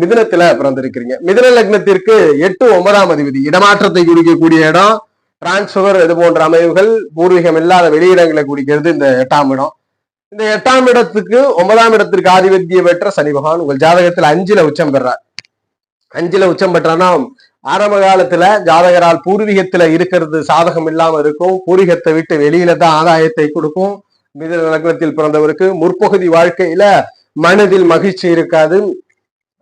மிதனத்துல பிறந்திருக்கிறீங்க. மிதன லக்னத்திற்கு எட்டு ஒன்பதாம் அதிபதி. இடமாற்றத்தை குறிக்கக்கூடிய இடம் டிரான்ஸ்பர் இது போன்ற அமைவுகள் பூர்வீகம் இல்லாத வெளியிடங்களை குறிக்கிறது இந்த எட்டாம் இடம். இந்த எட்டாம் இடத்துக்கு ஒன்பதாம் இடத்திற்கு ஆதிபத்தியம் பெற்ற சனி பகவான் உங்கள் ஜாதகத்துல அஞ்சுல உச்சம் பெறார். அஞ்சுல உச்சம் பெற்றானா ஆரம்ப காலத்துல ஜாதகரால் பூர்வீகத்துல இருக்கிறது சாதகம் இல்லாம இருக்கும். பூர்வீகத்தை விட்டு வெளியில தான் ஆதாயத்தை கொடுக்கும். மிதுன லக்னத்தில் பிறந்தவருக்கு முற்பகுதி வாழ்க்கையில மனதில் மகிழ்ச்சி இருக்காது.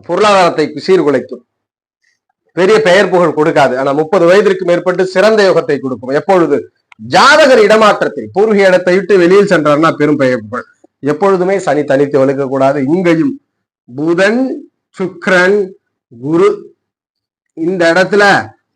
பொருளாதாரத்தை சீர்குலைக்கும். பெரிய பெயர் புகழ் கொடுக்காது. ஆனா முப்பது வயதிற்கு மேற்பட்டு சிறந்த யோகத்தை கொடுக்கும். எப்பொழுது? ஜாதகர் இடமாற்றத்தில். பூர்வீக இடத்தை விட்டு வெளியில் சென்றார்னா பெரும் பெயர் புகழ். எப்பொழுதுமே சனி தனித்து வலுக்க கூடாது. இங்கேயும் புதன் சுக்ரன் குரு இந்த இடத்துல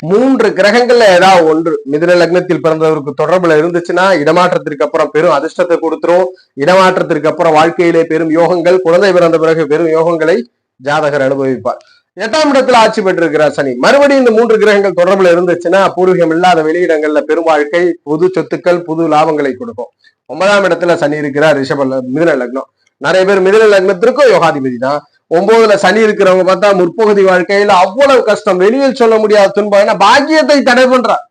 மூன்று கிரகங்கள்ல ஏதாவது ஒன்று. மிதுன லக்னத்தில் பிறந்தவருக்கு தொடர்புல இருந்துச்சுன்னா இடமாற்றத்திற்கு அப்புறம் பெரும் அதிர்ஷ்டத்தை கொடுத்துரும். இடமாற்றத்திற்கு அப்புறம் வாழ்க்கையிலே பெரும் யோகங்கள். குழந்தை பிறந்த பிறகு பெரும் யோகங்களை ஜாதகர் அனுபவிப்பார். எட்டாம் இடத்துல ஆட்சி பெற்றிருக்கிறார் சனி. மறுபடியும் இந்த மூன்று கிரகங்கள் தொடர்புல இருந்துச்சுன்னா பூர்வீகம் இல்லாத வெளியிடங்கள்ல பெரும் வாழ்க்கை புது சொத்துக்கள் புது லாபங்களை கொடுக்கும். ஒன்பதாம் இடத்துல சனி இருக்கிறார் ரிஷப ல- மிதுன லக்னம். நிறைய பேர் மிதுன லக்னத்திற்கும் யோகாதிபதி தான். ஒன்பதுல சனி இருக்கிறவங்க பார்த்தா முற்பகுதி வாழ்க்கையில அவ்வளவு கஷ்டம். வெளியில் சொல்ல முடியாத துன்பம். ஏன்னா பாக்கியத்தை தடை பண்றார்.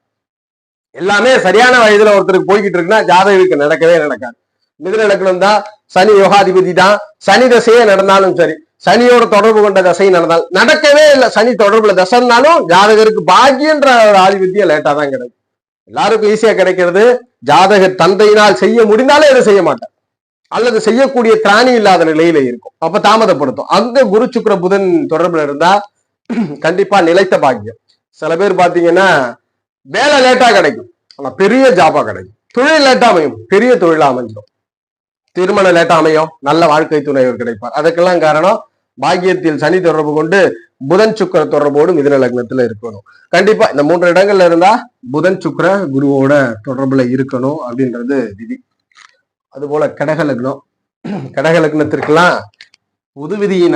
எல்லாமே சரியான வயதுல ஒருத்தருக்கு போய்கிட்டு இருக்குன்னா ஜாதகருக்கு நடக்கவே நடக்காது. மிதுன லக்னம் தான் சனி யோகாதிபதி தான். சனி தசையே நடந்தாலும் சரி சனியோட தொடர்பு கொண்ட தசை நடந்தால் நடக்கவே இல்லை. சனி தொடர்புல தசைனாலும் ஜாதகருக்கு பாக்கியன்ற ஒரு ஆதிபத்தியம் லேட்டா தான் கிடைக்கும். எல்லாருக்கும் ஈஸியா கிடைக்கிறது. ஜாதகர் தந்தையினால் செய்ய முடிந்தாலே அதை செய்ய மாட்டேன் அல்லது செய்யக்கூடிய திராணி இல்லாத நிலையில இருக்கும். அப்ப தாமதப்படுத்தும். அங்க குரு சுக்கிர புதன் தொடர்புல இருந்தா கண்டிப்பா நிலைத்த பாக்கியம். சில பேர் பாத்தீங்கன்னா வேலை லேட்டா கிடைக்கும். ஆனா பெரிய ஜாபா கிடைக்கும். தொழில் லேட்டா அமையும். பெரிய தொழிலா அமைஞ்சிடும் திருமணம் லேட்டா அமையும். நல்ல வாழ்க்கை துணைவர் கிடைப்பார். அதுக்கெல்லாம் காரணம் பாக்கியத்தில் சனி தொடர்பு கொண்டு புதன் சுக்கிர தொடர்போடு மிதுன லக்னத்துல இருக்கணும். கண்டிப்பா இந்த மூன்று இடங்கள்ல இருந்தா புதன் சுக்கிர குருவோட தொடர்புல இருக்கணும் அப்படின்றது விதி. அதுபோல கடக லக்னம். கடக லக்னத்திற்கெல்லாம் புது விதியின்